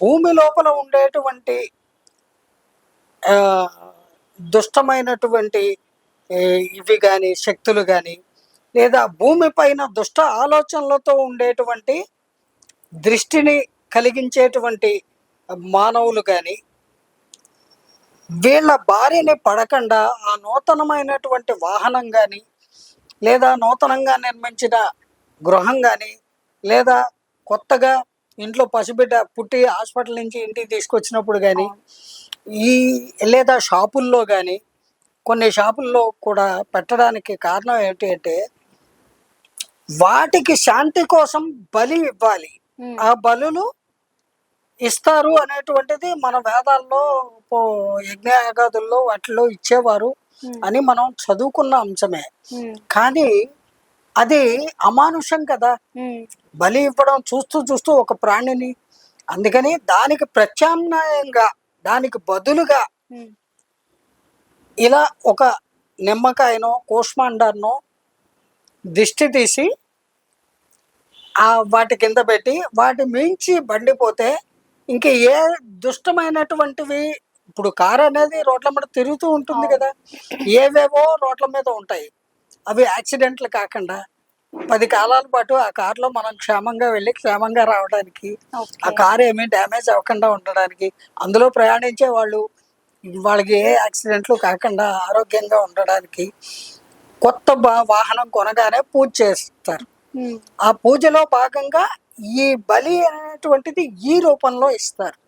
భూమి లోపల ఉండేటువంటి దుష్టమైనటువంటి ఇవి కానీ శక్తులు కానీ లేదా భూమి పైన దుష్ట ఆలోచనలతో ఉండేటువంటి దృష్టిని కలిగించేటువంటి మానవులు కానీ వీళ్ళ భార్యని పడకుండా ఆ నూతనమైనటువంటి వాహనం కానీ లేదా నూతనంగా నిర్మించిన గృహం కానీ లేదా కొత్తగా ఇంట్లో పసిబిడ్డ పుట్టి హాస్పిటల్ నుంచి ఇంటికి తీసుకొచ్చినప్పుడు కానీ ఈ లేదా షాపుల్లో కానీ కొన్ని షాపుల్లో కూడా పెట్టడానికి కారణం ఏంటి అంటే వాటికి శాంతి కోసం బలి ఇవ్వాలి. ఆ బలులు ఇస్తారు అనేటువంటిది మన వేదాల్లో యజ్ఞయాగాదుల్లో వాటిలో ఇచ్చేవారు అని మనం చదువుకున్న అంశమే. కానీ అది అమానుషం కదా. బలి ఇవ్వడం చూస్తూ చూస్తూ ఒక ప్రాణిని అందుకని దానికి ప్రత్యామ్నాయంగా దానికి బదులుగా ఇలా ఒక నిమ్మకాయనో కూష్మాండాన్నో దిష్టి తీసి ఆ వాటి కింద పెట్టి వాటి మించి బండిపోతే ఇంక ఏ దుష్టమైనటువంటివి ఇప్పుడు కారు అనేది రోడ్ల మీద తిరుగుతూ ఉంటుంది కదా. ఏవేవో రోడ్ల మీద ఉంటాయి. అవి యాక్సిడెంట్లు కాకుండా పది కాలాల పాటు ఆ కారులో మనం క్షేమంగా వెళ్ళి క్షేమంగా రావడానికి ఆ కారు ఏమీ డ్యామేజ్ అవ్వకుండా ఉండడానికి అందులో ప్రయాణించే వాళ్ళు వాళ్ళకి ఏ యాక్సిడెంట్లు కాకుండా ఆరోగ్యంగా ఉండడానికి కొత్త బా- వాహనం కొనగానే పూజ చేస్తారు. ఆ పూజలో భాగంగా ఈ బలి అనేటువంటిది ఈ రూపంలో ఇస్తారు.